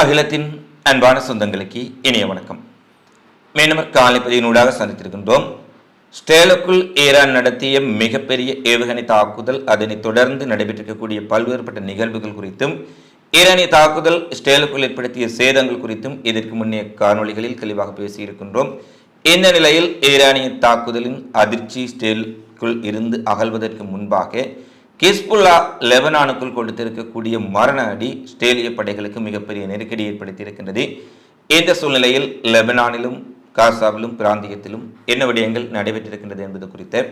அகிலத்தின் அன்பான சொந்தங்களுக்கு இனிய வணக்கம். மீண்டும் காலை நூலாக சந்தித்திருக்கின்றோம். ஸ்டேலுக்குள் ஈரான் நடத்திய மிகப்பெரிய ஏவுகணை தாக்குதல் அதனைத் தொடர்ந்து நடைபெற்றிருக்கக்கூடிய பல்வேறுபட்ட நிகழ்வுகள் குறித்தும் ஈரானிய தாக்குதல் ஸ்டேலுக்குள் ஏற்படுத்திய சேதங்கள் குறித்தும் இதற்கு முன்னே காணொளிகளில் தெளிவாக பேசியிருக்கின்றோம். இந்த நிலையில் ஈரானிய தாக்குதலின் அதிர்ச்சி ஸ்டேலுக்குள் இருந்து அகல்வதற்கு முன்பாக கிஸ்புல்லா லெபனானுக்குள் கொடுத்திருக்கக்கூடிய மரண அடி ஸ்டேலிய படைகளுக்கு மிகப்பெரிய நெருக்கடி ஏற்படுத்தியிருக்கின்றது. இந்த சூழ்நிலையில் லெபனானிலும் காசாவிலும் பிராந்தியத்திலும் என்ன விடயங்கள் நடைபெற்றிருக்கின்றது என்பது குறித்த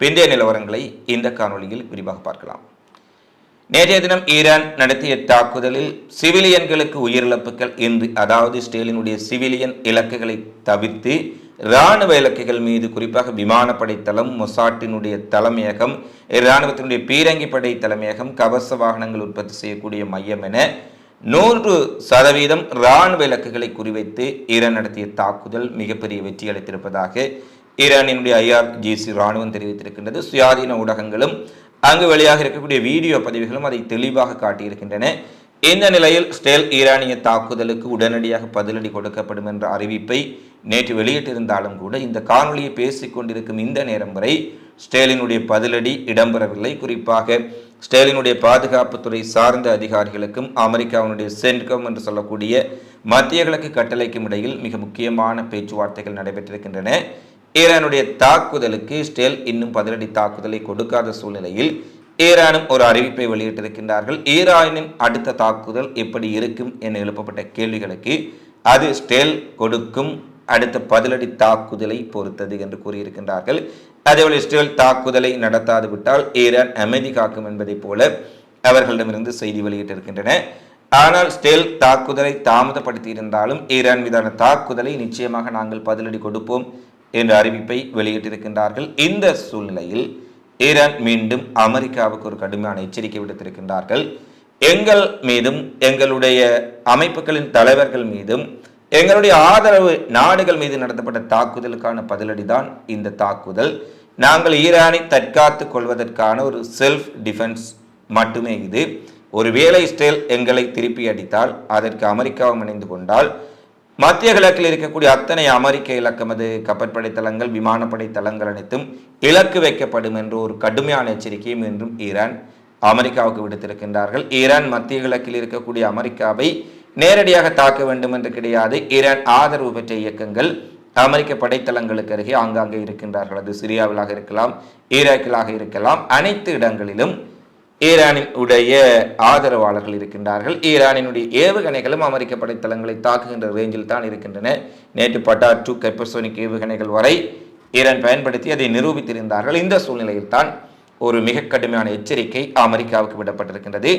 பிந்தைய நிலவரங்களை இந்த காணொளியில் விரிவாக பார்க்கலாம். நேற்றைய தினம் ஈரான் நடத்திய தாக்குதலில் சிவிலியன்களுக்கு உயிரிழப்புகள் இன்று அதாவது ஸ்டேலினுடைய சிவிலியன் இலக்குகளை தவிர்த்து இராணுவ இலக்குகள் மீது குறிப்பாக விமானப்படை தளம் மொசாட்டினுடைய தலைமையகம் இராணுவத்தினுடைய பீரங்கி படை தலைமையகம் கவச வாகனங்கள் உற்பத்தி செய்யக்கூடிய மையம் என நூறு சதவீதம் இராணுவ இலக்குகளை குறிவைத்து ஈரான் நடத்திய தாக்குதல் மிகப்பெரிய வெற்றி அளித்திருப்பதாக ஈரானினுடைய ஐஆர்ஜிசி இராணுவம் தெரிவித்திருக்கின்றது. சுயாதீன ஊடகங்களும் அங்கு வெளியாக இருக்கக்கூடிய வீடியோ பதிவுகளும் அதை தெளிவாக காட்டியிருக்கின்றன. இந்த நிலையில் ஸ்டேல் ஈரானிய தாக்குதலுக்கு உடனடியாக பதிலடி கொடுக்கப்படும் என்ற அறிவிப்பை நேற்று வெளியிட்டிருந்தாலும் கூட இந்த காணொலியை பேசிக் கொண்டிருக்கும் இந்த நேரம் வரை ஸ்டேலினுடைய பதிலடி இடம்பெறவில்லை. குறிப்பாக ஸ்டேலினுடைய பாதுகாப்புத்துறை சார்ந்த அதிகாரிகளுக்கும் அமெரிக்காவினுடைய சென்ட்கம் என்று சொல்லக்கூடிய மத்திய கிழக்கு கட்டளைக்கும் இடையில் மிக முக்கியமான பேச்சுவார்த்தைகள் நடைபெற்றிருக்கின்றன. ஈரானுடைய தாக்குதலுக்கு ஸ்டேல் இன்னும் பதிலடி தாக்குதலை கொடுக்காத சூழ்நிலையில் ஈரானும் ஒரு அறிவிப்பை வெளியிட்டிருக்கின்றார்கள். ஈரானின் அடுத்த தாக்குதல் எப்படி இருக்கும் என எழுப்பப்பட்ட கேள்விகளுக்கு அது ஸ்டேல் கொடுக்கும் அடுத்த பதிலடி தாக்குதலை பொறுத்தது என்று கூறியிருக்கின்றார்கள். அதேபோல் இஸ்ரேல் தாக்குதலை நடத்தாது விட்டால் ஈரான் அமைதி காக்கும் என்பதைப் போல அவர்களிடமிருந்து செய்தி வெளியிட்டிருக்கின்றன. ஆனால் ஸ்டேல் தாக்குதலை தாமதப்படுத்தி இருந்தாலும் ஈரான் மீதான தாக்குதலை நிச்சயமாக நாங்கள் பதிலடி கொடுப்போம் என்ற அறிவிப்பை வெளியிட்டிருக்கின்றார்கள். இந்த சூழ்நிலையில் ஈரான் மீண்டும் அமெரிக்காவுக்கு ஒரு கடுமையான எச்சரிக்கை விடுத்திருக்கின்றார்கள். எங்கள் மீதும் எங்களுடைய அமைப்புகளின் தலைவர்கள் மீதும் எங்களுடைய ஆதரவு நாடுகள் மீது நடத்தப்பட்ட தாக்குதலுக்கான பதிலடிதான் இந்த தாக்குதல். நாங்கள் ஈரானை தற்காத்துக் கொள்வதற்கான ஒரு செல்ஃப் டிஃபென்ஸ் மட்டுமே இது. ஒருவேளை இஸ்ரேல் எங்களை திருப்பி அடித்தால் அதற்கு அமெரிக்காவும் இணைந்து கொண்டால் மத்திய கிழக்கில் இருக்கக்கூடிய அத்தனை அமெரிக்க இலக்கமது கப்பற்படை தளங்கள் விமானப்படை தளங்கள் அனைத்தும் இலக்கு வைக்கப்படும் என்ற ஒரு கடுமையான எச்சரிக்கையும் என்றும் ஈரான் அமெரிக்காவுக்கு விடுத்திருக்கின்றார்கள். ஈரான் மத்திய கிழக்கில் இருக்கக்கூடிய அமெரிக்காவை நேரடியாக தாக்க வேண்டும் என்று கிடையாது. ஈரான் ஆதரவு பெற்ற இயக்கங்கள் அமெரிக்க படைத்தளங்களுக்கு அருகே ஆங்காங்கே இருக்கின்றார்கள். அது சிரியாவிலாக இருக்கலாம் ஈராக்கிலாக இருக்கலாம். அனைத்து இடங்களிலும் ஈரானின் உடைய ஆதரவாளர்கள் இருக்கின்றார்கள். ஈரானினுடைய ஏவுகணைகளும் அமெரிக்க படைத்தளங்களை தாக்குகின்ற ரேஞ்சில் தான் இருக்கின்றன. நேற்று பட்டாற்று கெப்பசோனிக் ஏவுகணைகள் வரை ஈரான் பயன்படுத்தி அதை நிரூபித்திருந்தார்கள். இந்த சூழ்நிலையில் தான் ஒரு மிக கடுமையான எச்சரிக்கை அமெரிக்காவுக்கு விடப்பட்டிருக்கின்றது.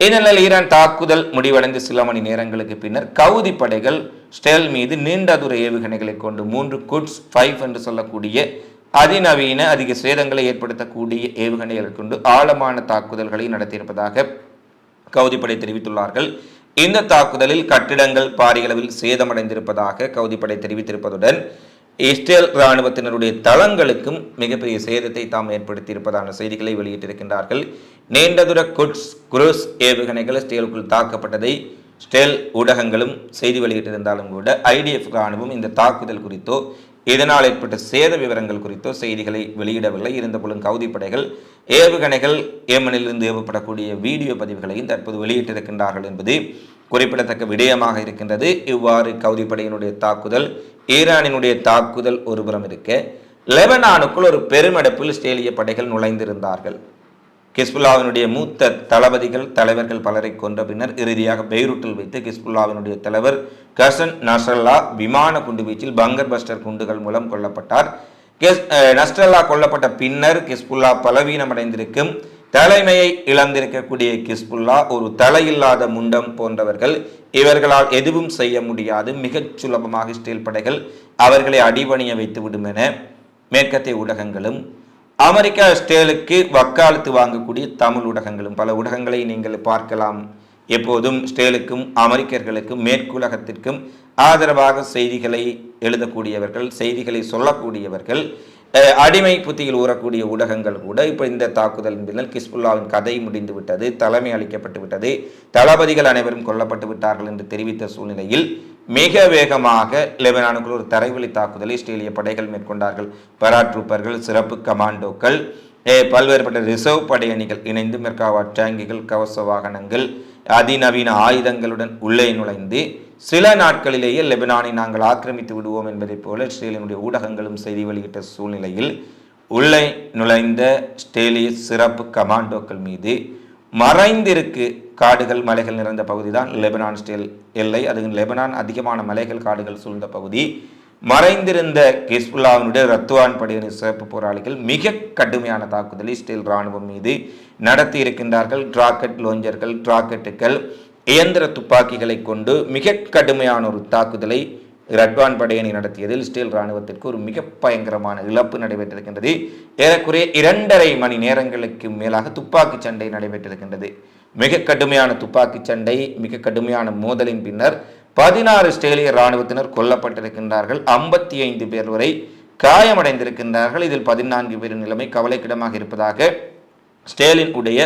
இந்நிலையில் ஈரான் தாக்குதல் முடிவடைந்து சில மணி நேரங்களுக்கு பின்னர் கவுதி படைகள் ஸ்டெல் மீது நீண்ட தூர ஏவுகணைகளை கொண்டு மூன்று குட்ஸ் ஃபைவ் என்று சொல்லக்கூடிய அதிநவீன அதிக சேதங்களை ஏற்படுத்தக்கூடிய ஏவுகணைகளை கொண்டு ஆழமான தாக்குதல்களை நடத்தியிருப்பதாக கவுதிப்படை தெரிவித்துள்ளார்கள். இந்த தாக்குதலில் கட்டிடங்கள் பாரியளவில் சேதமடைந்திருப்பதாக கவுதிப்படை தெரிவித்திருப்பதுடன் இஸ்ரேல் இராணுவத்தினருடைய தளங்களுக்கும் மிகப்பெரிய சேதத்தை தாம் ஏற்படுத்தியிருப்பதான செய்திகளை வெளியிட்டிருக்கின்றார்கள். நீண்ட தூர குட்ஸ் குரூஸ் ஏவுகணைகள் இஸ்ரேலுக்குள் தாக்கப்பட்டதை ஸ்டேல் ஊடகங்களும் செய்தி வெளியிட்டிருந்தாலும் கூட ஐடிஎஃப் இராணுவம் இந்த தாக்குதல் குறித்தோ இதனால் ஏற்பட்ட சேத விவரங்கள் குறித்தோ செய்திகளை வெளியிடவில்லை. இருந்தபோலும் கவுதி படைகள் ஏவுகணைகள் ஏமனிலிருந்து ஏவப்படக்கூடிய வீடியோ பதிவுகளையும் தற்போது வெளியிட்டிருக்கின்றார்கள் என்பது குறிப்பிடத்தக்க விடயமாக இருக்கின்றது. இவ்வாறு கவுதி படையினுடைய தாக்குதல் ஈரானினுடைய தாக்குதல் ஒருபுறம் இருக்க லெபனானுக்குள் ஒரு பெருமடப்பில் இஸ்ரேலிய படைகள் நுழைந்திருந்தார்கள். கிஸ்புல்லாவினுடைய மூத்த தளபதிகள் தலைவர்கள் பலரை கொன்ற பின்னர் இறுதியாக பெய்ரூட்டில் வைத்து கிஸ்புல்லாவினுடைய தலைவர் கசன் நஸ்ரல்லா விமான குண்டுவீச்சில் பங்கர் பஸ்டர் குண்டுகள் மூலம் கொல்லப்பட்டார். கிஸ் நஸ்ரல்லா கொல்லப்பட்ட பின்னர் கிஸ்புல்லா பலவீனமடைந்திருக்கும் தலைமையை இழந்திருக்கக்கூடிய கிஸ்புல்லா ஒரு தலையில்லாத முண்டம் போன்றவர்கள். இவர்களால் எதுவும் செய்ய முடியாது. மிகச் சுலபமாக இஸ்ரேல் படைகள் அவர்களை அடிபணிய வைத்துவிடும் என மேற்கத்திய ஊடகங்களும் அமெரிக்கா ஸ்டேலுக்கு வக்காலத்து வாங்கக்கூடிய தமிழ் ஊடகங்களும் பல ஊடகங்களை நீங்கள் பார்க்கலாம். எப்போதும் ஸ்டேலுக்கும் அமெரிக்கர்களுக்கும் மேற்குலகத்திற்கும் ஆதரவாக செய்திகளை எழுதக்கூடியவர்கள் செய்திகளை சொல்லக்கூடியவர்கள் அடிமை புத்தியில் ஊறக்கூடிய ஊடகங்கள் கூட இப்போ இந்த தாக்குதலின் பின்னர் கிஸ்புல்லாவின் கதை முடிந்து விட்டது தலைமை அளிக்கப்பட்டு விட்டது தளபதிகள் அனைவரும் கொல்லப்பட்டு விட்டார்கள் என்று தெரிவித்த சூழ்நிலையில் மிக வேகமாக லெபனானுக்குள் ஒரு தரைவழி தாக்குதலை இஸ்ரேலிய படைகள் மேற்கொண்டார்கள். பராட்ரூப்பர்கள் சிறப்பு கமாண்டோக்கள் பல்வேறுபட்ட ரிசர்வ் படை அணிகள் இணைந்து மெர்காவா டேங்கிகள் கவச வாகனங்கள் அதிநவீன ஆயுதங்களுடன் உள்ளே நுழைந்து சில நாட்களிலேயே லெபனானை நாங்கள் ஆக்கிரமித்து விடுவோம் என்பதைப் போல இஸ்ரேலினுடைய ஊடகங்களும் செய்தி வெளியிட்ட சூழ்நிலையில் உள்ளே நுழைந்த ஸ்டேலிய சிறப்பு கமாண்டோக்கள் மீது மறைந்திருக்கு காடுகள் மலைகள் நிறைந்த பகுதி தான் லெபனான் ஸ்டேல் எல்லை. அது லெபனான் அதிகமான மலைகள் காடுகள் சூழ்ந்த பகுதி. மறைந்திருந்த கிஸ்புல்லாவினுடைய ரத்துவான் படையினர் சிறப்பு போராளிகள் மிக கடுமையான தாக்குதலை இஸ்ரேல் ராணுவம் மீது நடத்தி இருக்கின்றார்கள். டிராக்கெட் லோஞ்சர்கள் டிராக்கெட்டுகள் இயந்திர துப்பாக்கிகளை கொண்டு மிக கடுமையான ஒரு தாக்குதலை ரட்வான் படையணி நடத்தியதில் இஸ்ரேல் ராணுவத்திற்கு ஒரு மிக பயங்கரமான இழப்பு நடைபெற்றிருக்கின்றது. ஏறக்குறைய இரண்டரை மணி நேரங்களுக்கு மேலாக துப்பாக்கி சண்டை நடைபெற்றிருக்கின்றது. மிக கடுமையான துப்பாக்கி சண்டை மிக கடுமையான மோதலின் பின்னர் பதினாறு இஸ்ரேலிய ராணுவத்தினர் கொல்லப்பட்டிருக்கின்றார்கள். ஐம்பத்தி ஐந்து பேர் வரை காயமடைந்திருக்கின்றார்கள். இதில் பதினான்கு பேரின் நிலைமை கவலைக்கிடமாக இருப்பதாக ஸ்டேலின் உடைய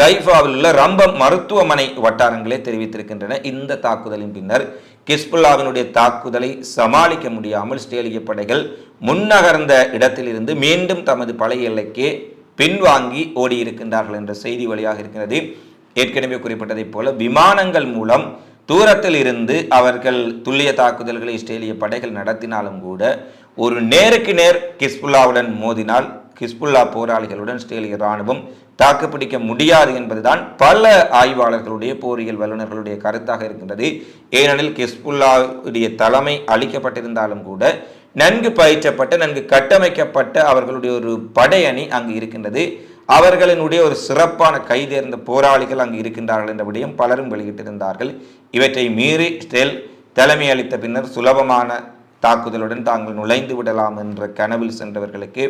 கைஃபாவில் உள்ள ரம்பம் மருத்துவமனை வட்டாரங்களே தெரிவித்திருக்கின்றன. இந்த தாக்குதலின் பின்னர் கிஸ்புல்லாவினுடைய தாக்குதலை சமாளிக்க முடியாமல் ஸ்டேலிய படைகள் முன்னகர்ந்த இடத்திலிருந்து மீண்டும் தமது பழைய எல்லைக்கு பின்வாங்கி ஓடியிருக்கின்றார்கள் என்ற செய்தி வழியாக இருக்கிறது. ஏற்கனவே குறிப்பிட்டதைப் போல விமானங்கள் மூலம் தூரத்தில் இருந்து அவர்கள் துல்லிய தாக்குதல்களை இஸ்ரேலிய படைகள் நடத்தினாலும் கூட ஒரு நேருக்கு நேர் கிஸ்புல்லாவுடன் மோதினால் கிஸ்புல்லா போராளிகளுடன் இஸ்ரேலிய ராணுவம் தாக்குப்பிடிக்க முடியாது என்பதுதான் பல ஆய்வாளர்களுடைய போரியல் வல்லுநர்களுடைய கருத்தாக இருக்கின்றது. ஏனெனில் கிஸ்புல்லாவுடைய தலைமை அளிக்கப்பட்டிருந்தாலும் கூட நன்கு பயிற்றப்பட்ட நன்கு கட்டமைக்கப்பட்ட அவர்களுடைய ஒரு படையணி அங்கு இருக்கின்றது. அவர்களினுடைய ஒரு சிறப்பான கைதேர்ந்த போராளிகள் அங்கு இருக்கின்றார்கள் என்ற விடயம் பலரும் வெளியிட்டிருந்தார்கள். இவற்றை மீறி ஸ்டெல் தலைமை அளித்த பின்னர் சுலபமான தாக்குதலுடன் தாங்கள் நுழைந்து விடலாம் என்ற கனவில் சென்றவர்களுக்கு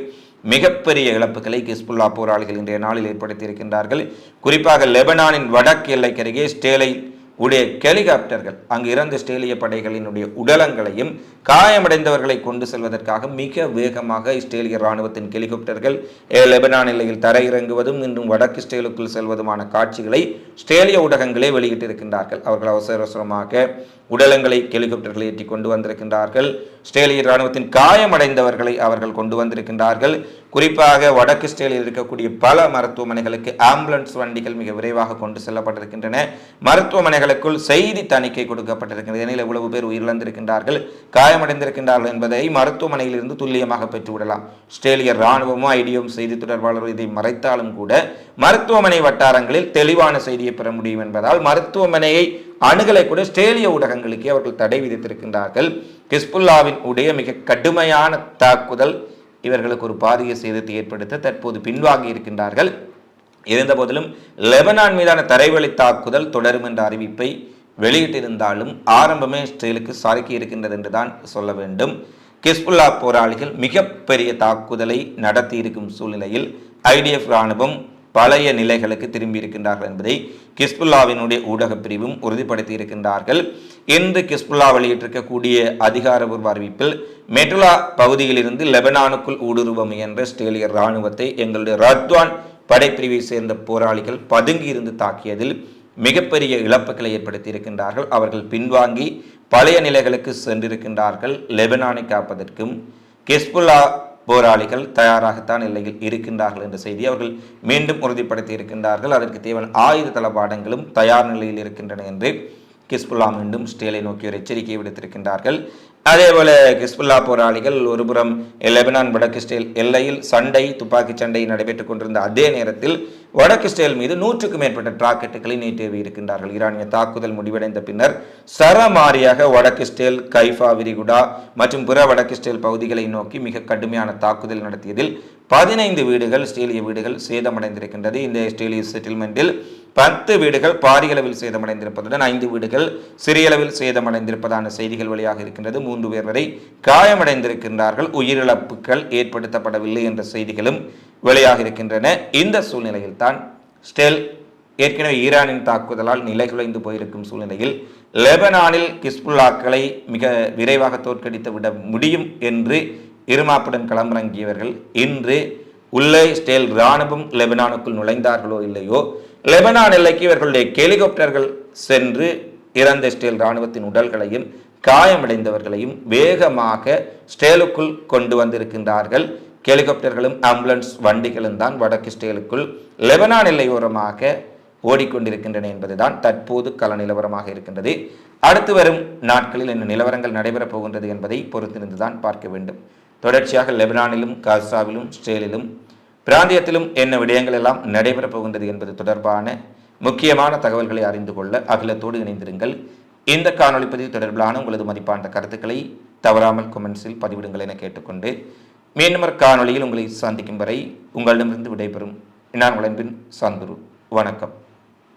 மிகப்பெரிய இழப்புகளை கிஸ்புல்லா போராளிகள் இன்றைய நாளில் ஏற்படுத்தியிருக்கின்றார்கள். குறிப்பாக லெபனானின் வடக்கு எல்லைக்கருகே ஸ்டேலை உடைய ஹெலிகாப்டர்கள் அங்கு இறந்த இஸ்ரேலிய படைகளினுடைய உடலங்களையும் காயமடைந்தவர்களை கொண்டு செல்வதற்காக மிக வேகமாக இஸ்ரேலிய இராணுவத்தின் ஹெலிகாப்டர்கள் அஹ், லெபனான் எல்லையில் தரையிறங்குவதும் இன்றும் வடக்கு இஸ்ரேலுக்குள் செல்வதுமான காட்சிகளை இஸ்ரேலிய ஊடகங்களே வெளியிட்டிருக்கின்றார்கள். அவர்கள் அவசர அவசரமாக உடலங்களை ஹெலிகாப்டர்கள் ஏற்றி கொண்டு வந்திருக்கின்றார்கள். இஸ்ரேலிய இராணுவத்தின் காயமடைந்தவர்களை அவர்கள் கொண்டு வந்திருக்கின்றார்கள். குறிப்பாக வடக்கு இஸ்ரேலில் இருக்கக்கூடிய பல மருத்துவமனைகளுக்கு ஆம்புலன்ஸ் வண்டிகள் மிக விரைவாக கொண்டு செல்லப்பட்டிருக்கின்றன. மருத்துவமனைகளுக்குள் செய்தி தணிக்கை கொடுக்கப்பட்டிருக்கின்றது. எனில் இவ்வளவு பேர் உயிரிழந்திருக்கின்றார்கள் காயமடைந்திருக்கின்றார்கள் என்பதை மருத்துவமனையில் இருந்து துல்லியமாக பெற்றுவிடலாம். இஸ்ரேலிய ராணுவமும் ஐடியும் செய்தி தொடர்பாளர் இதை மறைத்தாலும் கூட மருத்துவமனை வட்டாரங்களில் தெளிவான செய்தியை பெற முடியும் என்பதால் மருத்துவமனையை அணுகலை கூட ஸ்டேலிய ஊடகங்களுக்கே அவர்கள் தடை விதித்திருக்கின்றார்கள். ஹிஸ்புல்லாவின் உடைய மிக கடுமையான தாக்குதல் இவர்களுக்கு ஒரு பாரிய சேதத்தை ஏற்படுத்த தற்போது பின்வாங்கி இருக்கின்றார்கள். இருந்தபோதிலும் லெபனான் மீதான தரைவழி தாக்குதல் தொடரும் என்ற அறிவிப்பை வெளியிட்டிருந்தாலும் ஆரம்பமே இஸ்ரேலுக்கு சறுக்கி இருக்கின்றது என்றுதான் சொல்ல வேண்டும். கிஸ்புல்லா போராளிகள் மிகப்பெரிய தாக்குதலை நடத்தி இருக்கும் சூழ்நிலையில் ஐடிஎஃப் ராணுவம் பழைய நிலைகளுக்கு திரும்பி இருக்கின்றார்கள் என்பதை கிஸ்புல்லாவினுடைய ஊடகப் பிரிவும் உறுதிப்படுத்தி இருக்கின்றார்கள். இன்று கிஸ்புல்லா வெளியிட்டிருக்கக்கூடிய அதிகாரபூர்வ அறிவிப்பில் மெட்டுலா பகுதியிலிருந்து லெபனானுக்குள் ஊடுருவ முயன்ற இஸ்ரேலிய இராணுவத்தை எங்களுடைய ரத்வான் படைப்பிரிவை சேர்ந்த போராளிகள் பதுங்கி இருந்து தாக்கியதில் மிகப்பெரிய இழப்புகளை ஏற்படுத்தி இருக்கின்றார்கள். அவர்கள் பின்வாங்கி பழைய நிலைகளுக்கு சென்றிருக்கின்றார்கள். லெபனானை காப்பதற்கும் கிஸ்புல்லா போராளிகள் தயாராகத்தான் எல்லையில் இருக்கின்றார்கள் என்ற செய்தி அவர்கள் மீண்டும் உறுதிப்படுத்தி இருக்கின்றார்கள். அதற்கு தேவையான ஆயுத தளபாடங்களும் தயார் நிலையில் இருக்கின்றன என்று கிஸ்புல்லா மீண்டும் ஸ்டேலை நோக்கி ஒரு எச்சரிக்கையை விடுத்திருக்கின்றார்கள். அதேபோல கிஸ்புல்லா போராளிகள் ஒருபுறம் லெபனான் வடக்கு ஸ்டேல் எல்லையில் சண்டை துப்பாக்கி சண்டை நடைபெற்றுக் கொண்டிருந்த அதே நேரத்தில் வடக்கு ஸ்டேல் மீது நூற்றுக்கும் மேற்பட்ட ராக்கெட்டுகளை நீட்டேவி இருக்கின்றார்கள். ஈரானிய தாக்குதல் முடிவடைந்த பின்னர் சரமாரியாக வடக்கு ஸ்டேல் கைஃபா விரிகுடா மற்றும் பிற வடக்கு ஸ்டேல் பகுதிகளை நோக்கி மிக கடுமையான தாக்குதல் நடத்தியதில் பதினைந்து வீடுகள் ஸ்டேலிய வீடுகள் சேதமடைந்திருக்கின்றது. இந்த ஸ்டேலிய செட்டில்மெண்டில் பத்து வீடுகள் பாரியளவில் சேதமடைந்திருப்பதுடன் ஐந்து வீடுகள் சிறிய அளவில் சேதமடைந்திருப்பதான செய்திகள் வெளியாக இருக்கின்றது. மூன்று பேர் வரை காயமடைந்திருக்கின்றார்கள். உயிரிழப்புகள் ஏற்படுத்தப்படவில்லை என்ற செய்திகளும் வெளியாக இருக்கின்றன. இந்த சூழ்நிலையில்தான் ஸ்டெல் ஏற்கனவே ஈரானின் தாக்குதலால் நிலைகுலைந்து போயிருக்கும் சூழ்நிலையில் லெபனானில் கிஸ்புல்லாக்களை மிக விரைவாக தோற்கடித்து விட முடியும் என்று இருமாப்புடன் களமிறங்கியவர்கள் இன்று உள்ளே ஸ்டேல் இராணுவம் லெபனானுக்குள் நுழைந்தார்களோ இல்லையோ லெபனான் எல்லைக்கு இவர்களுடைய ஹெலிகாப்டர்கள் சென்று இறந்த ஸ்டேல் இராணுவத்தின் உடல்களையும் காயமடைந்தவர்களையும் வேகமாக ஸ்டேலுக்குள் கொண்டு வந்திருக்கின்றார்கள். ஹெலிகாப்டர்களும் ஆம்புலன்ஸ் வண்டிகளும் தான் வடக்கு ஸ்டேலுக்குள் லெபனான் எல்லையோரமாக ஓடிக்கொண்டிருக்கின்றன என்பதுதான் தற்போது கள நிலவரமாக இருக்கின்றது. அடுத்து வரும் நாட்களில் என்ன நிலவரங்கள் நடைபெறப் போகின்றது என்பதை பொறுத்திருந்துதான் பார்க்க வேண்டும். தொடர்ச்சியாக லெபனானிலும் காசாவிலும் ஸ்டேலிலும் பிராந்தியத்திலும் என்ன விடயங்கள் எல்லாம் நடைபெறப் போகின்றது என்பது தொடர்பான முக்கியமான தகவல்களை அறிந்து கொள்ள அகிலத்தோடு இணைந்திருங்கள். இந்த காணொளி பதிவு தொடர்பிலான உங்களது மதிப்பான கருத்துக்களை தவறாமல் கொமெண்ட்ஸில் பதிவிடுங்கள் என கேட்டுக்கொண்டு மீண்டும் காணொலியில் காணொளியில் உங்களை சந்திக்கும் வரை உங்களிடமிருந்து விடைபெறும். நான் உங்களின் சந்துரு. வணக்கம்.